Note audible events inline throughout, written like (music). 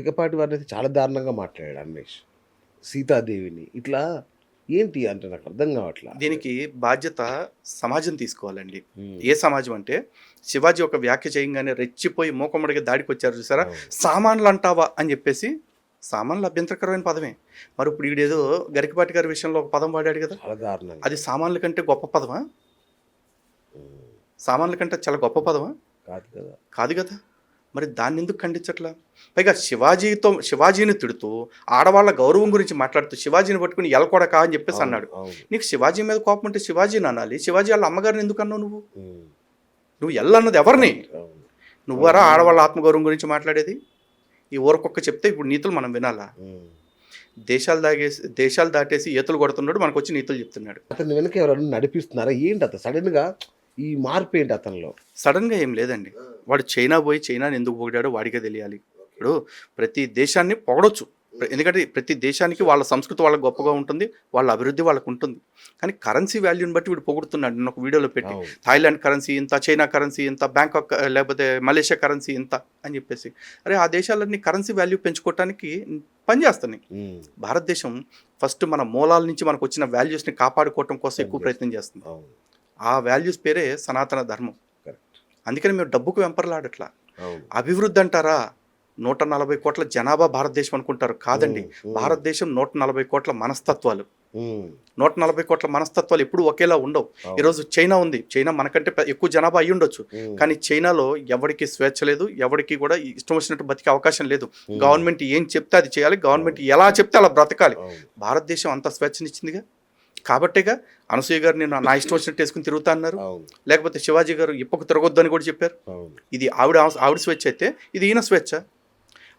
గరికపాటి వారిని అయితే చాలా దారుణంగా మాట్లాడాడు అన్వేష్. సీతాదేవిని. ఇట్లా ఏంటి అంటే నాకు అర్థం కావట్లా? దీనికి బాధ్యత సమాజం తీసుకోవాలండి. ఏ సమాజం అంటే శివాజీ ఒక వ్యాఖ్య చేయగానే రెచ్చిపోయి మూకమ్మడిగా దాడికి వచ్చారు చూసారా. సామాన్లు అంటావా అని చెప్పేసి సామాన్లు అభ్యంతరకరమైన పదమే. మరి ఇప్పుడు ఈడేదో గరికపాటి గారి విషయంలో ఒక పదం వాడాడు కదా. అది సామాన్ల కంటే గొప్ప పదమా. సామాన్ల కంటే చాలా గొప్ప పదమా? కాదు కదా. కాదు కదా. మరి దాన్ని ఎందుకు ఖండించట్లా? పైగా శివాజీతో శివాజీని తిడుతూ ఆడవాళ్ళ గౌరవం గురించి మాట్లాడుతూ శివాజీని పట్టుకుని ఎలకొడక అని చెప్పేసి అన్నాడు. నీకు శివాజీ మీద కోపం ఉంటే శివాజీని అనాలి. శివాజీ వాళ్ళ అమ్మగారిని ఎందుకు అన్నావు నువ్వు. నువ్వు ఎల్లన్నది ఎవరిని? నువ్వరా ఆడవాళ్ళ ఆత్మగౌరవం గురించి మాట్లాడేది? ఈ ఊరకొక్క చెప్తే ఇప్పుడు నీతులు మనం వినాలా. దేశాలు దాగేసి దేశాలు దాటేసి ఈతలు కొడుతున్నాడు మనకు వచ్చి నీతులు చెప్తున్నాడు. అతని వెనక ఎవరైనా నడిపిస్తున్నారా? ఏంటి అతను? సడన్గా ఈ మార్పు ఏంటి అతనిలో? సడన్గా ఏం లేదండి. వాడు చైనా పోయి చైనాని ఎందుకు పొగిడాడో వాడికే తెలియాలి. ఇప్పుడు ప్రతి దేశాన్ని పొగడొచ్చు. ఎందుకంటే ప్రతి దేశానికి వాళ్ళ సంస్కృతి వాళ్ళకి గొప్పగా ఉంటుంది వాళ్ళ అభివృద్ధి వాళ్ళకు ఉంటుంది. కానీ కరెన్సీ వాల్యూని బట్టి వీడు పొగుడుతున్నాడు. నేను ఒక వీడియోలో పెట్టి. థాయిలాండ్ కరెన్సీ ఇంత చైనా కరెన్సీ ఇంత బ్యాంకాక్ లేకపోతే మలేషియా కరెన్సీ ఇంత అని చెప్పేసి. అరే ఆ దేశాలన్నీ కరెన్సీ వాల్యూ పెంచుకోవటానికి పనిచేస్తున్నాయి. ఉమ్. భారతదేశం ఫస్ట్ మన మూలాల నుంచి మనకు వచ్చిన వాల్యూస్ని కాపాడుకోవటం కోసం ఎక్కువ ప్రయత్నం చేస్తుంది. ఆ వాల్యూస్ పేరే సనాతన ధర్మం. అందుకని మేము డబ్బుకు వెంపర్లాడట్లా. అభివృద్ధి అంటారా? నూట నలభై కోట్ల జనాభా భారతదేశం అనుకుంటారు. కాదండి. భారతదేశం నూట నలభై కోట్ల మనస్తత్వాలు. నూట నలభై కోట్ల మనస్తత్వాలు ఎప్పుడు ఒకేలా ఉండవు. ఈరోజు చైనా ఉంది. చైనా మనకంటే ఎక్కువ జనాభా అయి ఉండొచ్చు. కానీ చైనాలో ఎవరికి స్వేచ్ఛ లేదు ఎవరికి కూడా ఇష్టం వచ్చినట్టు బతికే అవకాశం లేదు. గవర్నమెంట్ ఏం చెప్తే అది చేయాలి. గవర్నమెంట్ ఎలా చెప్తే అలా బ్రతకాలి. భారతదేశం అంత స్వేచ్ఛనిచ్చిందిగా? కాబట్టేగా అనసూయ గారు నేను నా ఇష్టం వచ్చినట్టు వేసుకుని తిరుగుతా అన్నారు. లేకపోతే శివాజీ గారు ఇప్పకు తిరగొద్దు అని కూడా చెప్పారు. ఇది ఆవిడ ఆవిడ స్వేచ్ఛ అయితే ఇది ఈయన స్వేచ్ఛ.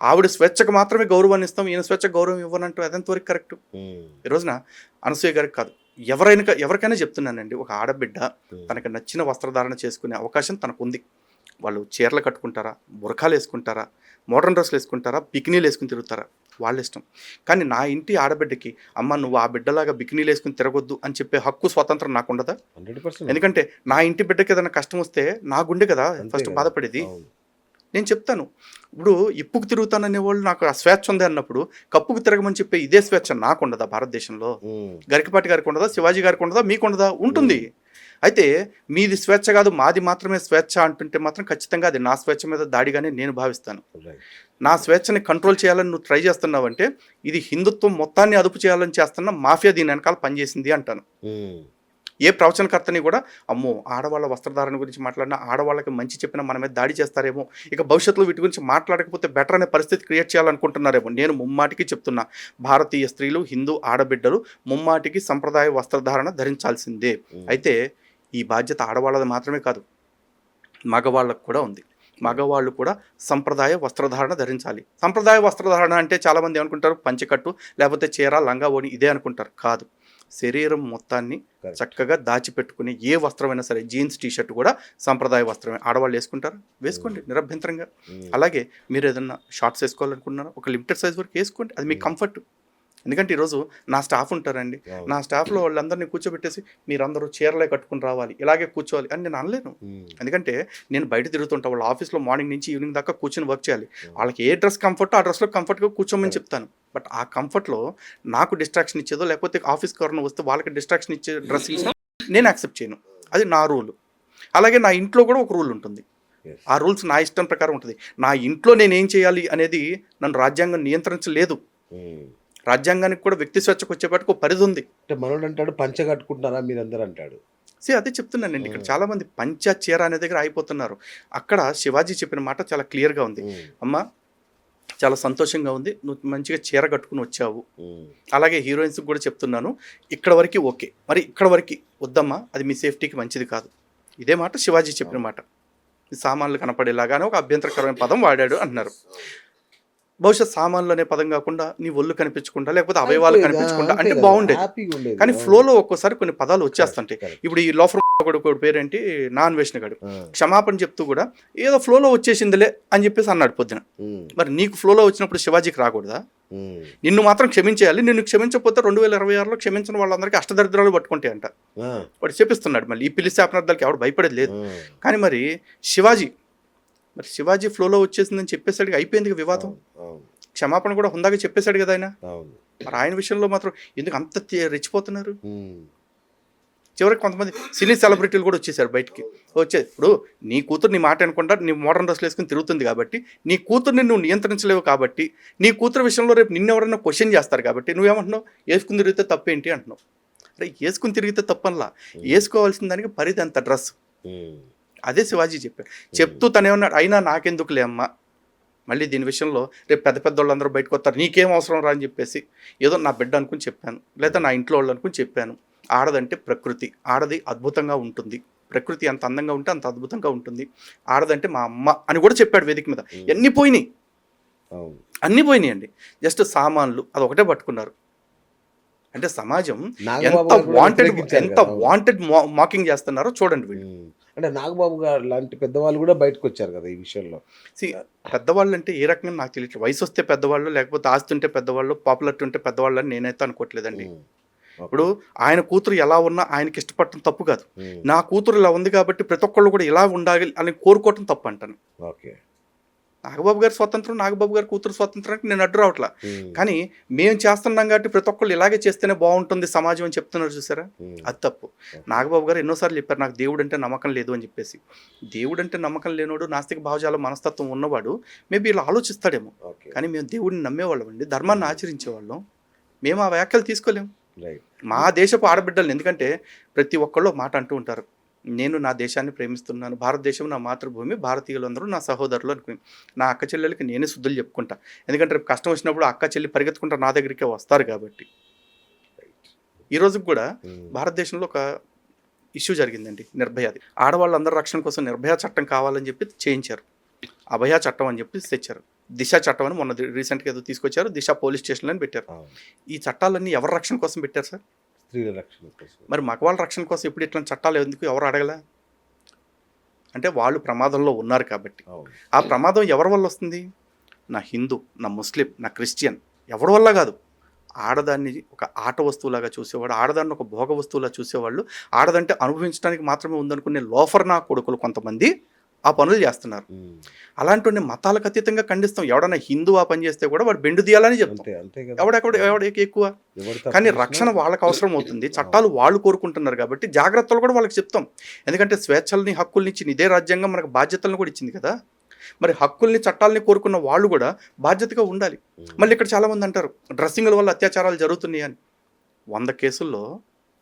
ఆవిడ స్వేచ్ఛకు మాత్రమే గౌరవాన్ని ఇస్తాం ఈయన స్వేచ్ఛ గౌరవం ఇవ్వనంటూ అదెంతవరకు కరెక్ట్. ఈ రోజున అనసూయ గారికి కాదు ఎవరైనా ఎవరికైనా చెప్తున్నానండి ఒక ఆడబిడ్డ. తనకు నచ్చిన వస్త్రధారణ చేసుకునే అవకాశం తనకు ఉంది వాళ్ళు చీరలు కట్టుకుంటారా బురకాలు వేసుకుంటారా మోడర్న్ డ్రెస్సులు వేసుకుంటారా బికినీలు వేసుకుని తిరుగుతారా? వాళ్ళ ఇష్టం. కానీ నా ఇంటి ఆడబిడ్డకి అమ్మ నువ్వు ఆ బిడ్డలాగా బికినీలు వేసుకుని తిరగొద్దు అని చెప్పే హక్కు స్వాతంత్రం నాకు ఉండదా ఎందుకంటే నా ఇంటి బిడ్డకి ఏదైనా కష్టం వస్తే నా గుండె కదా ఫస్ట్. బాధపడేది. నేను చెప్తాను. ఇప్పుడు ఇప్పుకు తిరుగుతాననే వాళ్ళు నాకు ఆ స్వేచ్ఛ ఉంది అన్నప్పుడు కప్పుకు తిరగమని చెప్పే ఇదే స్వేచ్ఛ నాకు ఉండదా భారతదేశంలో. గరికపాటి గారికి ఉండదా? శివాజీ గారికి ఉండదా? మీకు ఉండదా ఉంటుంది అయితే మీది స్వేచ్ఛ కాదు మాది మాత్రమే స్వేచ్ఛ అంటుంటే మాత్రం ఖచ్చితంగా అది నా స్వేచ్ఛ మీద దాడిగానే నేను భావిస్తాను. నా స్వేచ్ఛని కంట్రోల్ చేయాలని నువ్వు ట్రై చేస్తున్నావంటే ఇది హిందుత్వం మొత్తాన్ని అదుపు చేయాలని చేస్తున్న మాఫియా దీని వెనకాల పనిచేసింది అంటాను ఉమ్. ఏ ప్రవచనకర్తని కూడా అమ్మో ఆడవాళ్ళ వస్త్రధారణ గురించి మాట్లాడినా ఆడవాళ్ళకి మంచి చెప్పినా మన మీద దాడి చేస్తారేమో ఇక భవిష్యత్తులో వీటి గురించి మాట్లాడకపోతే బెటర్ అనే పరిస్థితి క్రియేట్ చేయాలనుకుంటున్నారేమో నేను ముమ్మాటికి చెప్తున్నా భారతీయ స్త్రీలు హిందూ ఆడబిడ్డలు ముమ్మాటికి సంప్రదాయ వస్త్రధారణ ధరించాల్సిందే ఉమ్. అయితే ఈ బాధ్యత ఆడవాళ్ళది మాత్రమే కాదు మగవాళ్ళకు కూడా ఉంది. మగవాళ్ళు కూడా సంప్రదాయ వస్త్రధారణ ధరించాలి. సంప్రదాయ వస్త్రధారణ అంటే చాలామంది ఏమనుకుంటారు? పంచకట్టు లేకపోతే చీర లంగా ఓని ఇదే అనుకుంటారు. కాదు. శరీరం మొత్తాన్ని. చక్కగా దాచిపెట్టుకునే ఏ వస్త్రమైనా సరే జీన్స్ టీ షర్ట్ కూడా సంప్రదాయ వస్త్రమే. ఆడవాళ్ళు వేసుకుంటారు? వేసుకోండి నిరభ్యంతరంగా. ఉమ్. అలాగే మీరు ఏదన్నా షార్ట్స్ వేసుకోవాలనుకున్నారా ఒక లిమిటెడ్ సైజ్ వరకు వేసుకోండి. అది మీ కంఫర్ట్. ఎందుకంటే ఈరోజు నా స్టాఫ్ ఉంటారండి. నా స్టాఫ్లో వాళ్ళందరినీ కూర్చోబెట్టేసి మీరందరూ చీరలే కట్టుకుని రావాలి ఇలాగే కూర్చోవాలి అని నేను అనలేను. ఎందుకంటే నేను బయట తిరుగుతుంటా వాళ్ళ ఆఫీస్లో మార్నింగ్ నుంచి ఈవినింగ్ దాకా కూర్చొని వర్క్ చేయాలి. వాళ్ళకి ఏ డ్రెస్ కంఫర్ట్ ఆ డ్రెస్లో కంఫర్ట్గా కూర్చోమని చెప్తాను. బట్ ఆ కంఫర్ట్లో నాకు డిస్ట్రాక్షన్ ఇచ్చేదో లేకపోతే ఆఫీస్ కరోనా వస్తే వాళ్ళకి డిస్ట్రాక్షన్ ఇచ్చే డ్రెస్ నేను యాక్సెప్ట్ చేయను. అది నా రూల్. అలాగే నా ఇంట్లో కూడా ఒక రూల్ ఉంటుంది. ఆ రూల్స్ నా ఇష్టం ప్రకారం ఉంటుంది. నా ఇంట్లో నేను ఏం చేయాలి అనేది నన్ను రాజ్యాంగం నియంత్రించలేదు. రాజ్యాంగానికి కూడా వ్యక్తి స్వేచ్ఛకు వచ్చేపాటికి పరిధి ఉంది. అంటే మనోడు అంటాడు పంచ కట్టుకుంటున్నారా మీరందరూ అంటాడు. సే అదే చెప్తున్నానండి ఇక్కడ. చాలా మంది పంచ చీర అనే దగ్గర అయిపోతున్నారు అక్కడ శివాజీ చెప్పిన మాట చాలా క్లియర్గా ఉంది. అమ్మ చాలా సంతోషంగా ఉంది. నువ్వు మంచిగా చీర కట్టుకుని వచ్చావు. అలాగే హీరోయిన్స్కి కూడా చెప్తున్నాను. ఇక్కడ వరకు ఓకే. మరి ఇక్కడ వరకు వద్దమ్మా అది మీ సేఫ్టీకి మంచిది కాదు. ఇదే మాట శివాజీ చెప్పిన మాట. సామాన్లు కనపడేలాగానే ఒక అభ్యంతరకరమైన పదం వాడాడు అంటున్నారు బహుశా సామాన్లు అనే పదం కాకుండా నీ ఒళ్ళు కనిపించకుండా లేకపోతే అవయవాలు కనిపించకుండా అంటే బాగుండేది. కానీ. ఫ్లోలో ఒక్కోసారి కొన్ని పదాలు వచ్చేస్తుంటాయి. ఇప్పుడు ఈ లోఫర్ కొడుకు పేరేంటి నాన్ వేషనగాడు. క్షమాపణ చెప్తూ కూడా ఏదో ఫ్లోలో వచ్చేసిందిలే అని చెప్పేసి అన్నాడు పొద్దున. మరి నీకు ఫ్లోలో వచ్చినప్పుడు శివాజీకి రాకూడదా. నిన్ను మాత్రం క్షమించేయాలి నిన్ను క్షమించకపోతే రెండు వేల ఇరవై ఆరులో క్షమించిన వాళ్ళందరికీ అష్టదరిద్రాలు పట్టుకుంటాయి అంట ఆ. వాడు చెప్పిస్తున్నాడు మళ్ళీ ఈ పిల్లి శాపనార్థాలకి ఎవడు భయపడేది లేదు. కానీ మరి శివాజీ మరి శివాజీ ఫ్లోలో వచ్చేసిందని చెప్పేసరికి అయిపోయింది వివాదం. క్షమాపణ కూడా హుందాగా చెప్పేశాడు కదా ఆయన. మరి ఆయన విషయంలో మాత్రం ఎందుకు అంత రెచ్చిపోతున్నారు. చివరికి కొంతమంది సినీ సెలబ్రిటీలు కూడా వచ్చేసారు బయటికి. వచ్చే ఇప్పుడు నీ కూతురు నీ మాట అనుకుంటా నీ మోడర్న్ డ్రెస్లు వేసుకుని తిరుగుతుంది కాబట్టి నీ కూతుర్ని నువ్వు నియంత్రించలేవు కాబట్టి నీ కూతురు విషయంలో రేపు నిన్ను ఎవరైనా క్వశ్చన్ చేస్తారు కాబట్టి నువ్వేమంటున్నావు? వేసుకుని తిరిగితే తప్పేంటి అంటున్నావు? అరే వేసుకుని తిరిగితే తప్పనలా. వేసుకోవాల్సిన దానికి పరిధి అంత డ్రెస్. అదే శివాజీ చెప్పాడు. చెప్తూ తనేమన్నాడు అయినా నాకెందుకులే అమ్మా? మళ్ళీ దీని విషయంలో రేపు పెద్ద పెద్ద వాళ్ళందరూ బయటకు వస్తారు నీకేం అవసరం రా అని చెప్పేసి ఏదో నా బిడ్డ అనుకుని చెప్పాను లేదా నా ఇంట్లో వాళ్ళు అనుకుని చెప్పాను. ఆడదంటే ప్రకృతి ఆడది అద్భుతంగా ఉంటుంది. ప్రకృతి అంత అందంగా ఉంటే అంత అద్భుతంగా ఉంటుంది. ఆడదంటే మా అమ్మ అని కూడా చెప్పాడు వేదిక మీద. ఎన్ని పోయినాయి? అన్నీ పోయినాయి అండి జస్ట్ సామాన్లు అది ఒకటే పట్టుకున్నారు. అంటే సమాజం నాగబాబు ఎంత వాంటెడ్ ఎంత. వాంటెడ్ మాకింగ్ చేస్తున్నారో చూడండి వీళ్ళు. అంటే నాగబాబు గారు లాంటి పెద్దవాళ్ళు కూడా బయటకు వచ్చారు కదా ఈ విషయంలో See, పెద్దవాళ్ళు అంటే ఏ రకంగా నాకు తెలియట్లేదు వయసు వస్తే పెద్దవాళ్ళు లేకపోతే ఆస్తి ఉంటే పెద్దవాళ్ళు పాపులారిటీ ఉంటే పెద్దవాళ్ళు అని నేనైతే అనుకోవట్లేదండి. ఇప్పుడు ఆయన కూతురు ఎలా ఉన్నా ఆయనకి ఇష్టపడటం తప్పు కాదు. నా కూతురు ఇలా ఉంది కాబట్టి ప్రతి ఒక్కళ్ళు కూడా ఇలా ఉండాలి అని కోరుకోవటం తప్పు అంటాను ఓకే నాగబాబు గారి స్వాతంత్రం నాగబాబు గారి కూతురు స్వాతంత్రానికి నేను అడ్డు రావట్లా. కానీ మేము చేస్తున్నాం కాబట్టి ప్రతి ఒక్కళ్ళు ఇలాగే చేస్తేనే బాగుంటుంది సమాజం అని చెప్తున్నారు చూసారా. అది తప్పు. నాగబాబు గారు ఎన్నోసార్లు చెప్పారు నాకు దేవుడు అంటే నమ్మకం లేదు అని చెప్పేసి. దేవుడు అంటే నమ్మకం లేనోడు నాస్తిక భావజాల మనస్తత్వం ఉన్నవాడు మేబీ ఇలా ఆలోచిస్తాడేమో. కానీ మేము దేవుడిని నమ్మేవాళ్ళం అండి ధర్మాన్ని ఆచరించేవాళ్ళం. మేము ఆ వ్యాఖ్యలు తీసుకోలేం. రైట్. మా దేశపు ఆడబిడ్డలు ఎందుకంటే ప్రతి ఒక్కళ్ళు ఒక మాట అంటూ ఉంటారు. నేను నా దేశాన్ని ప్రేమిస్తున్నాను. భారతదేశం నా మాతృభూమి. భారతీయులందరూ నా సహోదరులు అనుకుని నా అక్క చెల్లెలకి నేనే శుద్ధులు చెప్పుకుంటా. ఎందుకంటే రేపు కష్టం వచ్చినప్పుడు అక్క చెల్లి పరిగెత్తుకుంటా నా దగ్గరికే వస్తారు కాబట్టి. ఈ రోజుకి కూడా. భారతదేశంలో ఒక ఇష్యూ జరిగిందండి నిర్భయాది. ఆడవాళ్ళందరూ రక్షణ కోసం నిర్భయ చట్టం కావాలని చెప్పి చేయించారు. అభయ చట్టం అని చెప్పి తెచ్చారు. దిశ చట్టం అని మొన్న రీసెంట్గా ఏదో తీసుకొచ్చారు. దిశ పోలీస్ స్టేషన్లో పెట్టారు. ఈ చట్టాలన్నీ ఎవరి రక్షణ కోసం పెట్టారు సార్? స్త్రీల రక్షణ కోసం. మరి మగవాళ్ళ రక్షణ కోసం ఇప్పుడు ఇట్లాంటి చట్టాలు ఎందుకు ఎవరు అడగలే? అంటే వాళ్ళు ప్రమాదంలో ఉన్నారు కాబట్టి. ఆ ప్రమాదం ఎవరి వల్ల వస్తుంది? నా హిందూ నా ముస్లిం నా క్రిస్టియన్ ఎవరి వల్ల కాదు. ఆడదాన్ని ఒక ఆట వస్తువులాగా చూసేవాడు ఆడదాన్ని ఒక భోగ వస్తువులా చూసేవాళ్ళు ఆడదంటే అనుభవించడానికి మాత్రమే ఉందనుకునే లోఫర్ నా కొడుకులు కొంతమంది ఆ పనులు చేస్తున్నారు. అలాంటి మతాలకు అతీతంగా ఖండిస్తాం. ఎవడన్నా హిందూ ఆ పని చేస్తే కూడా వాడు బెండు తీయాలని చెప్తాం. ఎవడెక్కడ ఎవడ ఎక్కువ? కానీ రక్షణ వాళ్ళకి అవసరం అవుతుంది. (laughs) చట్టాలు వాళ్ళు కోరుకుంటున్నారు కాబట్టి జాగ్రత్తలు కూడా వాళ్ళకి చెప్తాం. ఎందుకంటే స్వేచ్ఛల్ని హక్కుల్ని ఇచ్చింది ఇదే రాజ్యాంగం మనకు బాధ్యతలను కూడా ఇచ్చింది కదా. మరి హక్కుల్ని చట్టాలని కోరుకున్న వాళ్ళు కూడా బాధ్యతగా ఉండాలి. మళ్ళీ ఇక్కడ చాలామంది అంటారు డ్రెస్సింగ్ల వల్ల అత్యాచారాలు జరుగుతున్నాయి అని వంద కేసుల్లో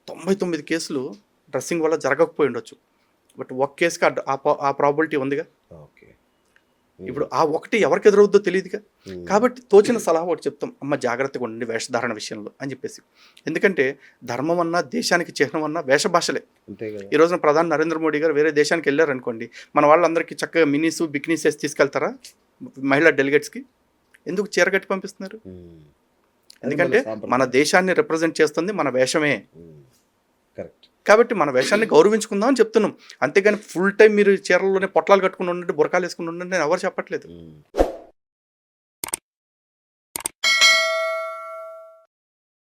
తొంభై తొమ్మిది కేసులు డ్రెస్సింగ్ వల్ల జరగకపోయి ఉండొచ్చు. బట్ ఒక కేసుకి ఆ- ప్రాబిలిటీ ఉందిగా. ఓకే. ఇప్పుడు ఆ ఒకటి ఎవరికి ఎదురవుద్దో తెలియదుగా ఉమ్. కాబట్టి తోచిన సలహా ఒకటి చెప్తాం. అమ్మ జాగ్రత్తగా ఉండండి వేషధారణ విషయంలో అని చెప్పేసి. ఎందుకంటే ధర్మం అన్నా దేశానికి చిహ్నం అన్నా వేష భాషలే. అంతే కదా. ఈ రోజున ప్రధాని నరేంద్ర మోడీ గారు వేరే దేశానికి వెళ్ళారు అనుకోండి మన వాళ్ళందరికీ చక్కగా మినీస్ బికినీస్ వేసి తీసుకెళ్తారా? మహిళా డెలిగేట్స్కి. ఎందుకు చీర కట్టి పంపిస్తున్నారు. అది ఎందుకంటే. మన దేశాన్ని రిప్రజెంట్ చేస్తుంది మన వేషమే. కరెక్ట్ కాబట్టి మన వేషాన్ని గౌరవించుకుందాం అని చెప్తున్నాం. అంతేగాని ఫుల్ టైం మీరు చీరల్లోనే పొట్లాలు కట్టుకుని ఉండండి బురకాలు వేసుకుని ఉండండి నేను ఎవరు చెప్పట్లేదు.